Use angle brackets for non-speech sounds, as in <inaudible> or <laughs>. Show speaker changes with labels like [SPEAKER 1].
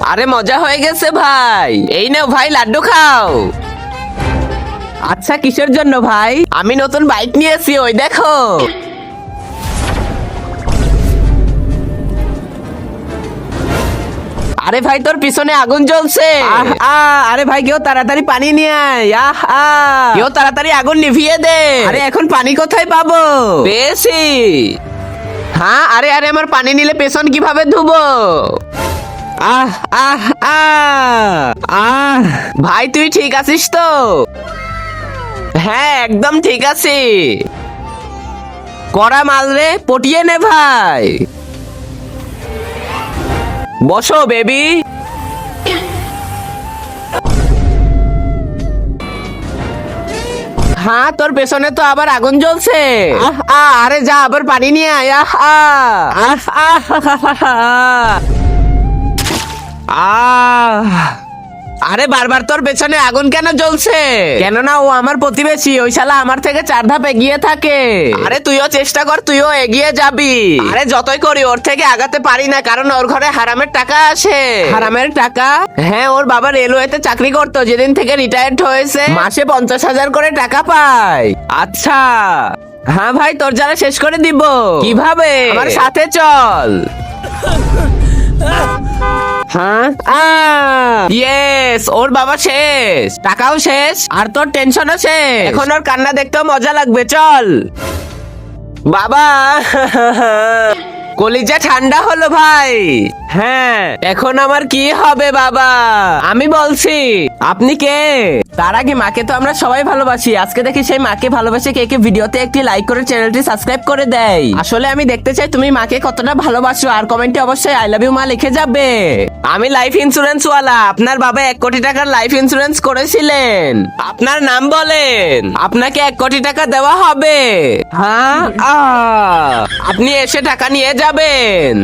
[SPEAKER 1] আরে মজা হয়ে গেছে ভাই। এই নাও ভাই লাড্ডু খাও। আচ্ছা কিসের জন্য ভাই? আমি নতুন বাইক নিয়েছি ওই দেখো। আরে ভাই তোর পিছনে আগুন জ্বলছে। আরে ভাই কেউ তাড়াতাড়ি পানি নিয়ে আয়। আহ, আহ। কেউ তাড়াতাড়ি আগুন নিভিয়ে দে। আরে এখন পানি কোথায় পাবো? পেয়েছি। হ্যাঁ আরে আরে আমার পানি নিলে পেছন কীভাবে ধুবো? আহ আহ আহ ভাই তুই ঠিক আছিস তো? হ্যাঁ একদম ঠিক আছি। কড়া মাল রে পটিয়ে নে ভাই। বসো বেবি। হ্যাঁ তোর পেছনে তো আবার আগুন জ্বলছে। আরে যা আবার পানি নিয়ে আয়। আহ, আহ, আহ, আহ, আরে বারবার তোর পেছনে আগুন কেন জ্বলছে? কেননা ও আমার প্রতিবেশী ওই শালা আমার থেকে চার ধাপ এগিয়ে থাকে। আরে তুইও চেষ্টা কর তুইও এগিয়ে যাবি। আরে যতই করি ওর থেকে আগাতে পারি না কারণ ওর ঘরে হারামের টাকা আসে। হারামের টাকা? হ্যাঁ ওর বাবা রেলওয়েতে চাকরি করতো যেদিন থেকে রিটায়ার্ড হয়েছে। মাসে পঞ্চাশ হাজার করে টাকা পায়। আচ্ছা। হ্যাঁ ভাই তোর যারা শেষ করে দিব। কীভাবে? আমার সাথে চল। হ্যাঁ? ইয়েস ওর বাবা শেষ। টাকাও শেষ আর তোর টেনশনও শেষ। এখন ওর কান্না দেখতেও মজা লাগবে চল। বাবা! <laughs> কলিজা ঠান্ডা হলো ভাই। হ্যাঁ। এখন আমার কি হবে বাবা? আমি বলছি আপনি কে? তার আগে মাকে তো আমরা সবাই ভালোবাসি। আজকে দেখি সেই মাকে ভালোবাসে কে কে ভিডিওতে একটি লাইক করে চ্যানেলটি সাবস্ক্রাইব করে দেয়। আসলে আমি দেখতে চাই তুমি মাকে কতটা ভালোবাসো আর কমেন্টে অবশ্যই আই লাভ ইউ মা লিখে যাবে। আমি লাইফ ইন্সুরেন্স ওয়ালা আপনার বাবা এক কোটি টাকার লাইফ ইন্সুরেন্স করেছিলেন। আপনার নাম বলেন। আপনাকে এক কোটি টাকা দেওয়া হবে। হ্যাঁ। আপনি এসে টাকা নিয়ে যাবেন